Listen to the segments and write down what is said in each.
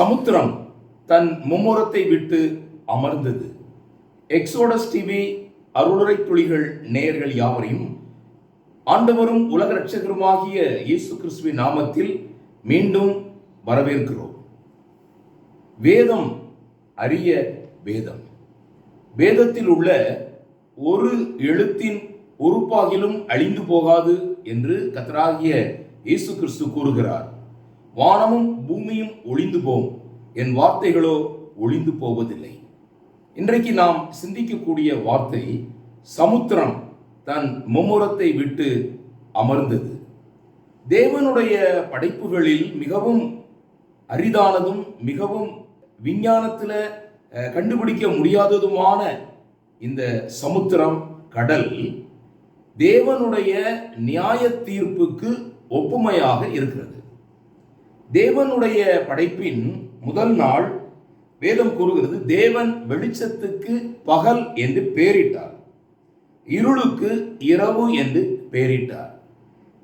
சமுத்திரம் தன் மும்முரத்தை விட்டு அமர்ந்தது. Exodus TV அருளுரை துளிகள் நேயர்கள் யாவரையும் ஆண்டவரும் உலக ரட்சகருமாகிய இயேசு கிறிஸ்துவின் நாமத்தில் மீண்டும் வரவேற்கிறோம். வேதம் அரிய வேதம். வேதத்தில் உள்ள ஒரு எழுத்தின் உறுப்பாகிலும் அழிந்து போகாது என்று கத்தராகிய இயேசு கிறிஸ்து கூறுகிறார். வானமும் பூமியும் ஒளிந்து போம் என் வார்த்தைகளோ ஒளிந்து போவதில்லை. இன்றைக்கு நாம் சிந்திக்கக்கூடிய வார்த்தை சமுத்திரம் தன் மும்முரத்தை விட்டு அமர்ந்தது. தேவனுடைய படைப்புகளில் மிகவும் அரிதானதும் மிகவும் விஞ்ஞானத்தில் கண்டுபிடிக்க முடியாததுமான இந்த சமுத்திரம் கடல் தேவனுடைய நியாய தீர்ப்புக்கு ஒப்புமையாக இருக்கிறது. தேவனுடைய படைப்பின் முதல் நாள் வேதம் கூறுகிறது தேவன் வெளிச்சத்துக்கு பகல் என்று பெயரிட்டார் இருளுக்கு இரவு என்று பெயரிட்டார்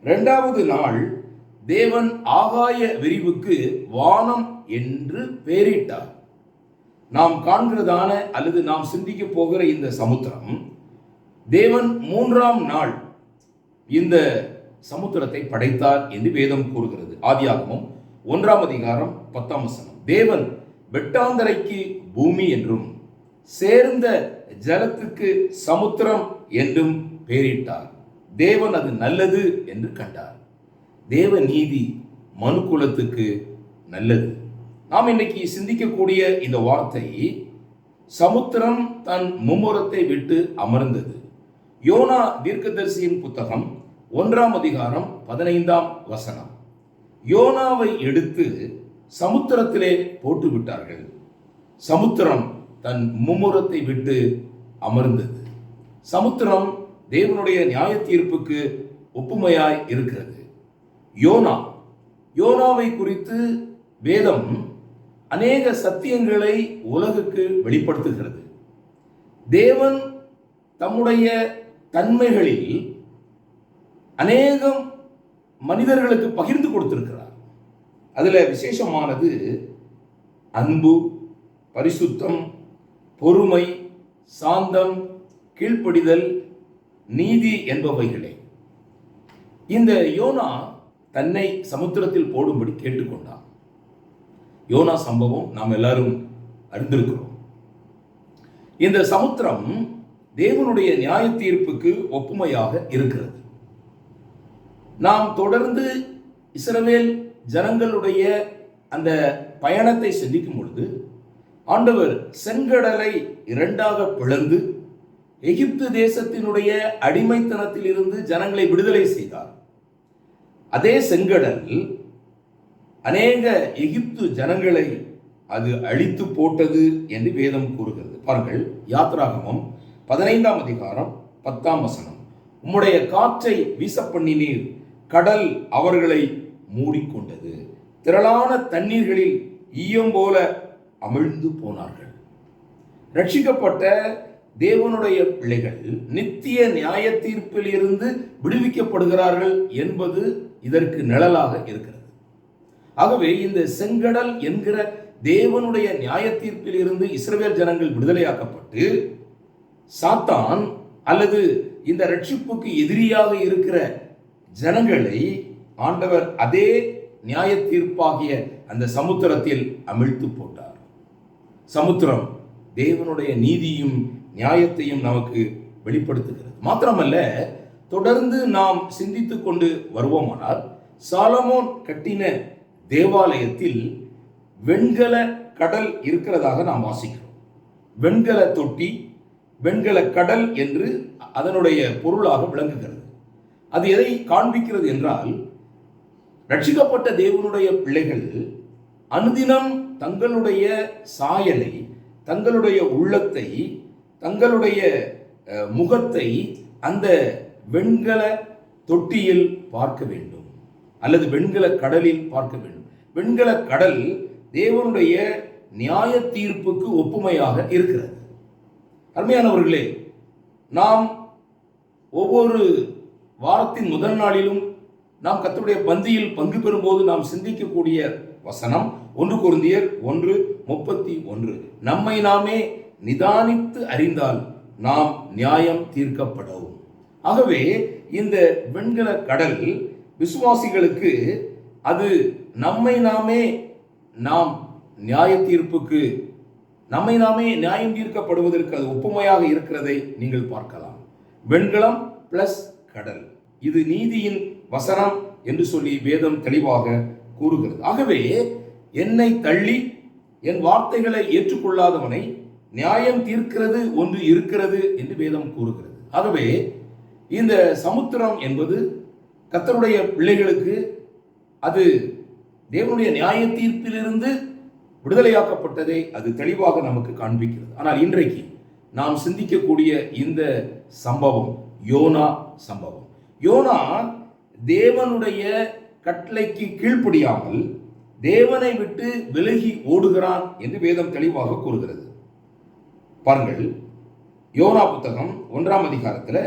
இரண்டாவது நாள் தேவன் ஆகாய விரிவுக்கு வானம் என்று பெயரிட்டார் நாம் காண்கிறதான அல்லது நாம் சிந்திக்க போகிற இந்த சமுத்திரம் தேவன் மூன்றாம் நாள் இந்த சமுத்திரத்தை படைத்தார் என்று வேதம் கூறுகிறது. ஆதியாகமும் ஒன்றாம் அதிகாரம் பத்தாம் வசனம். தேவன் வெட்டாந்தரைக்கு பூமி என்றும் சேர்ந்த ஜலத்துக்கு சமுத்திரம் என்றும் பெயரிட்டார். தேவன் அது நல்லது என்று கண்டார். தேவ நீதி மனு குலத்துக்கு நல்லது. நாம் இன்னைக்கு சிந்திக்கக்கூடிய இந்த வார்த்தை சமுத்திரம் தன் மும்முரத்தை விட்டு அமர்ந்தது. யோனா தீர்க்கதரிசியின் புத்தகம் ஒன்றாம் அதிகாரம் பதினைந்தாம் வசனம். யோனாவை எடுத்து சமுத்திரத்திலே போட்டு விட்டார்கள் சமுத்திரம் தன் மும்முரத்தை விட்டு அமர்ந்தது. சமுத்திரம் தேவனுடைய நியாய தீர்ப்புக்கு ஒப்புமையாய் இருக்கிறது. யோனா யோனாவை குறித்து வேதம் அநேக சத்தியங்களை உலகுக்கு வெளிப்படுத்துகிறது. தேவன் தம்முடைய தன்மைகளில் அநேகம் மனிதர்களுக்கு பகிர்ந்து கொடுத்திருக்கிறார். அதில் விசேஷமானது அன்பு பரிசுத்தம் பொறுமை சாந்தம் கீழ்ப்படிதல் நீதி என்பவைகளே. இந்த யோனா தன்னை சமுத்திரத்தில் போடும்படி கேட்டுக்கொண்டான். யோனா சம்பவம் நாம் எல்லாரும் அறிந்திருக்கிறோம். இந்த சமுத்திரம் தேவனுடைய நியாய தீர்ப்புக்கு ஒப்புமையாக இருக்கிறது. நாம் தொடர்ந்து இஸ்ரவேல் ஜனங்களுடைய அந்த பயணத்தை சிந்திக்கும் பொழுது ஆண்டவர் செங்கடலை இரண்டாக பிளந்து எகிப்து தேசத்தினுடைய அடிமைத்தனத்தில் இருந்து ஜனங்களை விடுதலை செய்தார். அதே செங்கடல் அநேக எகிப்து ஜனங்களை அது அழித்து போட்டது என்று வேதம் கூறுகிறது. பாருங்கள் யாத்ராகமம் பதினைந்தாம் அதிகாரம் பத்தாம் வசனம். உம்முடைய காற்றை வீச பண்ணினீர் கடல் அவர்களை மூடிக்கொண்டது. திரளான தண்ணீர்களில் ஈயம் போல அமிழ்ந்து போனார்கள். ரட்சிக்கப்பட்ட தேவனுடைய பிள்ளைகள் நித்திய நியாய தீர்ப்பில் இருந்து விடுவிக்கப்படுகிறார்கள் என்பது இதற்கு நிழலாக இருக்கிறது. ஆகவே இந்த செங்கடல் என்கிற தேவனுடைய நியாய தீர்ப்பில் இருந்து இஸ்ரவேல் ஜனங்கள் விடுதலையாக்கப்பட்டு சாத்தான் அல்லது இந்த ரட்சிப்புக்கு எதிரியாக இருக்கிற ஜனங்களை ஆண்டவர் அதே நியாய தீர்ப்பாகிய அந்த சமுத்திரத்தில் அமிழ்த்து போட்டார். சமுத்திரம் தேவனுடைய நீதியும் நியாயத்தையும் நமக்கு வெளிப்படுத்துகிறது. மாத்திரமல்ல தொடர்ந்து நாம் சிந்தித்து கொண்டு வருவோமானால் சாலமோன் கட்டின தேவாலயத்தில் வெண்கல கடல் இருக்கிறதாக நாம் வாசிக்கிறோம். வெண்கல தொட்டி வெண்கல கடல் என்று அதனுடைய பொருளாக விளங்குகிறது. அது எதை காண்பிக்கிறது என்றால் ரட்சிக்கப்பட்ட தேவனுடைய பிள்ளைகள் அனுதினம் தங்களுடைய சாயலை தங்களுடைய உள்ளத்தை தங்களுடைய முகத்தை அந்த வெண்கல தொட்டியில் பார்க்க வேண்டும். அல்லது வெண்கல கடலில் பார்க்க வேண்டும். வெண்கல கடல் தேவனுடைய நியாய தீர்ப்புக்கு ஒப்புமையாக இருக்கிறது. அருமையானவர்களே நாம் ஒவ்வொரு வாரத்தின் முதல் நாளிலும் நாம் கத்தருடைய பந்தியில் பங்கு பெறும்போது நாம் சிந்திக்கக்கூடிய வசனம் ஒன்று குருந்தியர் ஒன்று முப்பத்தி ஒன்று. நம்மை நாமே நிதானித்து அறிந்தால் நாம் நியாயம் தீர்க்கப்படவும் ஆகவே இந்த வெண்கல கடல் விசுவாசிகளுக்கு அது நம்மை நாமே நாம் நியாய தீர்ப்புக்கு நம்மை நாமே நியாயம் தீர்க்கப்படுவதற்கு அது ஒப்புமையாக இருக்கிறதை நீங்கள் பார்க்கலாம். வெண்கலம் பிளஸ் கடல். இது நீதியின் வசனம் என்று சொல்லி வேதம் தெளிவாக கூறுகிறது. ஆகவே என்னை தள்ளி என் வார்த்தைகளை ஏற்றுக்கொள்ளாதவனை நியாயம் தீர்க்கிறது ஒன்று இருக்கிறது என்று வேதம் கூறுகிறது. ஆகவே இந்த சமுத்திரம் என்பது கத்தருடைய பிள்ளைகளுக்கு அது தேவனுடைய நியாய தீர்ப்பிலிருந்து விடுதலையாக்கப்பட்டதை அது தெளிவாக நமக்கு காண்பிக்கிறது. ஆனால் இன்றைக்கு நாம் சிந்திக்கக்கூடிய இந்த சம்பவம் யோனா சம்பவம். யோனா தேவனுடைய கட்டளைக்கு கீழ்ப்படியாமல் தேவனை விட்டு விலகி ஓடுகிறான் என்று வேதம் தெளிவாக கூறுகிறது. பாருங்கள் யோனா புத்தகம் ஒன்றாம் அதிகாரத்தில்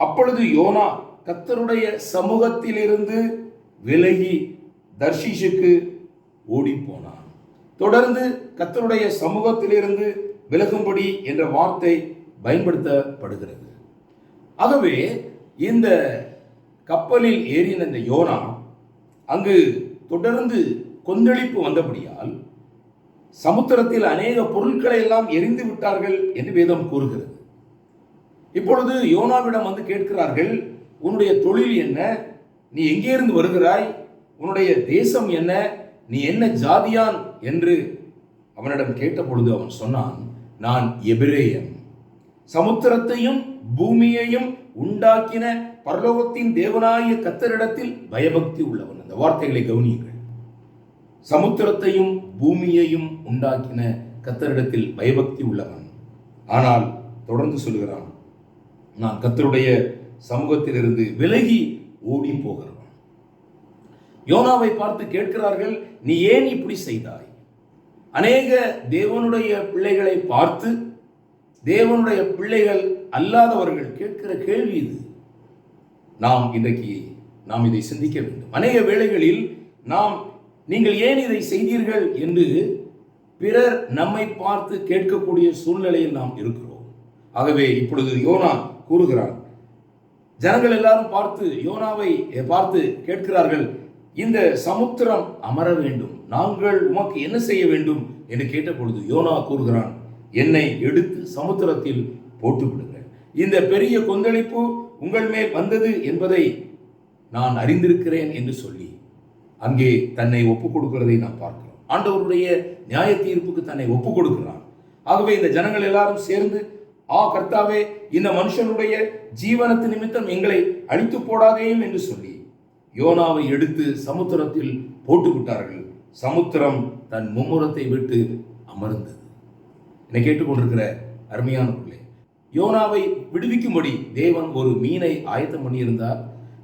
அப்பொழுது யோனா கத்தருடைய சமூகத்திலிருந்து விலகி தர்ஷிஷுக்கு ஓடி போனான் தொடர்ந்து கத்தருடைய சமூகத்திலிருந்து விலகும்படி என்ற வார்த்தை பயன்படுத்தப்படுகிறது. ஆகவே இந்த கப்பலில் ஏறின இந்த யோனா அங்கு தொடர்ந்து கொந்தளிப்பு வந்தபடியால் சமுத்திரத்தில் அநேக பொருட்களை எல்லாம் எரிந்து விட்டார்கள் என்று வேதம் கூறுகிறது. இப்பொழுது யோனாவிடம் வந்து கேட்கிறார்கள் உன்னுடைய தொழில் என்ன? நீ எங்கே இருந்து வருகிறாய்? உன்னுடைய தேசம் என்ன? நீ என்ன ஜாதியான்? என்று அவனிடம் கேட்டபொழுது அவன் சொன்னான் நான் எபிரேயன். சமுத்திரத்தையும் பூமியையும் உண்டாக்கின பரலோகத்தின் தேவனாய கத்தரிடத்தில் பயபக்தி உள்ளவன். அந்த வார்த்தைகளை கவனியுங்கள். சமுத்திரத்தையும் பூமியையும் உண்டாக்கின கத்தரிடத்தில் பயபக்தி உள்ளவன். ஆனால் தொடர்ந்து சொல்கிறான் நான் கத்தருடைய சமூகத்திலிருந்து விலகி ஓடி போகிறவன் யோனாவை பார்த்து கேட்கிறார்கள் நீ ஏன் இப்படி செய்தாய்? அநேக தேவனுடைய பிள்ளைகளை பார்த்து தேவனுடைய பிள்ளைகள் அல்லாதவர்கள் கேட்கிற கேள்வி இது. நாம் இன்றைக்கு நாம் இதை சிந்திக்க வேண்டும். அநேக வேளைகளில் நாம் நீங்கள் ஏன் இதை செய்தீர்கள் என்று பிறர் நம்மை பார்த்து கேட்கக்கூடிய சூழ்நிலையில் நாம் இருக்கிறோம். ஆகவே இப்பொழுது யோனா கூறுகிறான் ஜனங்கள் எல்லாரும் பார்த்து யோனாவை பார்த்து கேட்கிறார்கள் இந்த சமுத்திரம் அமர வேண்டும். நாங்கள் உமக்கு என்ன செய்ய வேண்டும்? என்று கேட்டபொழுது யோனா கூறுகிறான் என்னை எடுத்து சமுத்திரத்தில் போட்டு விடுங்கள் இந்த பெரிய கொந்தளிப்பு உங்கள் மேல் வந்தது என்பதை நான் அறிந்திருக்கிறேன் என்று சொல்லி அங்கே தன்னை ஒப்புக் கொடுக்கிறதை நாம் பார்க்கிறோம். ஆண்டவருடைய நியாய தீர்ப்புக்கு தன்னை ஒப்புக் கொடுக்கிறான். ஆகவே இந்த ஜனங்கள் எல்லாரும் சேர்ந்து ஆ கர்த்தாவே இந்த மனுஷனுடைய ஜீவனத்து நிமித்தம் எங்களை அழித்து போடாதேயும் என்று சொல்லி யோனாவை எடுத்து சமுத்திரத்தில் போட்டு விட்டார்கள் சமுத்திரம் தன் மும்முரத்தை விட்டு அமர்ந்தது. என்னை கேட்டுக்கொண்டிருக்கிற அருமையான பிள்ளை. யோனாவை விடுவிக்கும்படி தேவன் ஒரு மீனை ஆயத்தம் பண்ணியிருந்தார்.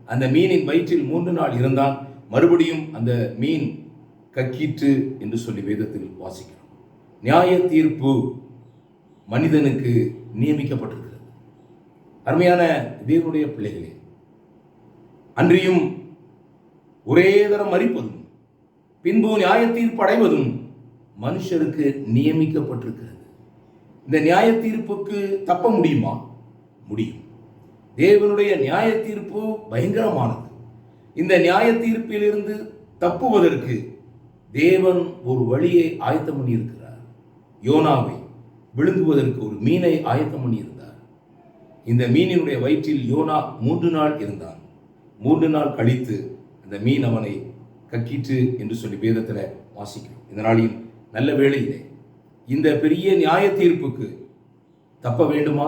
அந்த மீனின் வயிற்றில் மூன்று நாள் இருந்தான். மறுபடியும் அந்த மீன் கக்கீற்று என்று சொல்லி வேதத்தில் வாசிக்கிறோம். நியாய தீர்ப்பு மனிதனுக்கு நியமிக்கப்பட்டிருக்கிறது. அருமையான தேவனுடைய பிள்ளைகளே அன்றியும் ஒரே தரம் மறிப்பதும் பின்பு நியாய தீர்ப்பு அடைவதும் மனுஷருக்கு நியமிக்கப்பட்டிருக்கிறது. இந்த நியாய தீர்ப்புக்கு தப்ப முடியுமா? முடியும். தேவனுடைய நியாய தீர்ப்பு பயங்கரமானது. இந்த நியாய தீர்ப்பிலிருந்து தப்புவதற்கு தேவன் ஒரு வழியை ஆயத்தம் பண்ணியிருக்கிறார். யோனாவை விழுங்குவதற்கு ஒரு மீனை ஆயத்தம் பண்ணியிருந்தார். இந்த மீனினுடைய வயிற்றில் யோனா மூன்று நாள் இருந்தான். மூன்று நாள் கழித்து அந்த மீன் அவனை கக்கிற்று என்று சொல்லி வேதத்தில் வாசிக்கிறோம். இந்த நாளில் நல்ல வேளையிலே இந்த பெரிய நியாய தீர்ப்புக்கு தப்ப வேண்டுமா?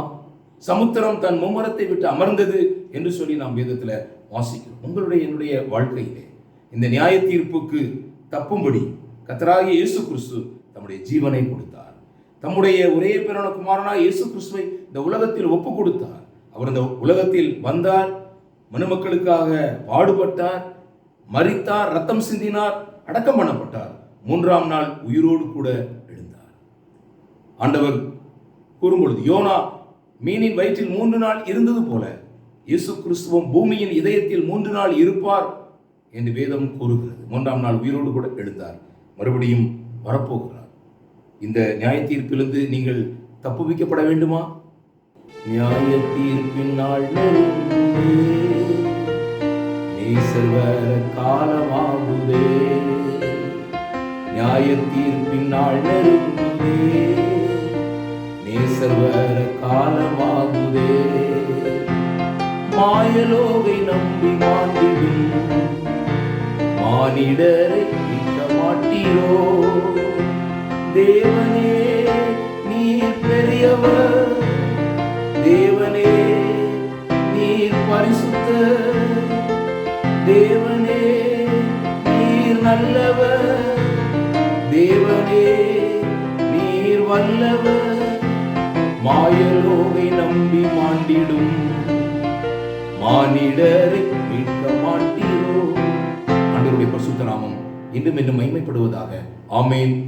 சமுத்திரம் தன் மும்மரத்தை விட்டு அமர்ந்தது என்று சொல்லி நாம் வேதத்தில் வாசிக்கிறோம். உங்களுடைய என்னுடைய வாழ்க்கையிலே இந்த நியாய தீர்ப்புக்கு தப்பும்படி கத்தராகிய இயேசு கிறிஸ்து தம்முடைய ஜீவனை கொடுத்தார். தம்முடைய ஒரே பிறன குமாரனாக இயேசு கிறிஸ்துவை இந்த உலகத்தில் ஒப்பு கொடுத்தார். அவர் இந்த உலகத்தில் வந்தார் மனுமக்களுக்காக பாடுபட்டார் மறித்தார் ரத்தம் சிந்தினார் அடக்கம் பண்ணப்பட்டார். மூன்றாம் நாள் உயிரோடு கூட ஆண்டவர் கூறும்பொழுது யோனா மீனின் வயிற்றில் மூன்று நாள் இருந்தது போல இயேசு கிறிஸ்துவம் பூமியின் இதயத்தில் மூன்று நாள் இருப்பார் என்று வேதம் கூறுகிறது. மூன்றாம் நாள் உயிரோடு கூட எழுந்தார். மறுபடியும் வரப்போகிறார். இந்த நியாய தீர்ப்பிலிருந்து நீங்கள் தப்புவிக்கப்பட வேண்டுமா? நியாய தீர்ப்பின் நாள் நெருங்குதே. நேசர் காலமாகுதே. நியாய தீர்ப்பின் நாள் நெருங்குதே. சர்வர காலமாகுதே மாயலோகை நம்பி மாண்டிடும் மானிடரை மீட்க மாட்டீரோ தேவனே நீர் பெரியவர் தேவனே நீர் பரிசுத்த தேவனே நீர் நல்லவர் தேவனே நீர் வல்லவர் மாயலோகை நம்பி மாண்டிடும். மானிடரை மீட்க மாட்டீரோ. ஆண்டவருடைய பரிசுத்த நாமம் இன்னும் இன்னும் மைமைப்படுவதாக ஆமேன்.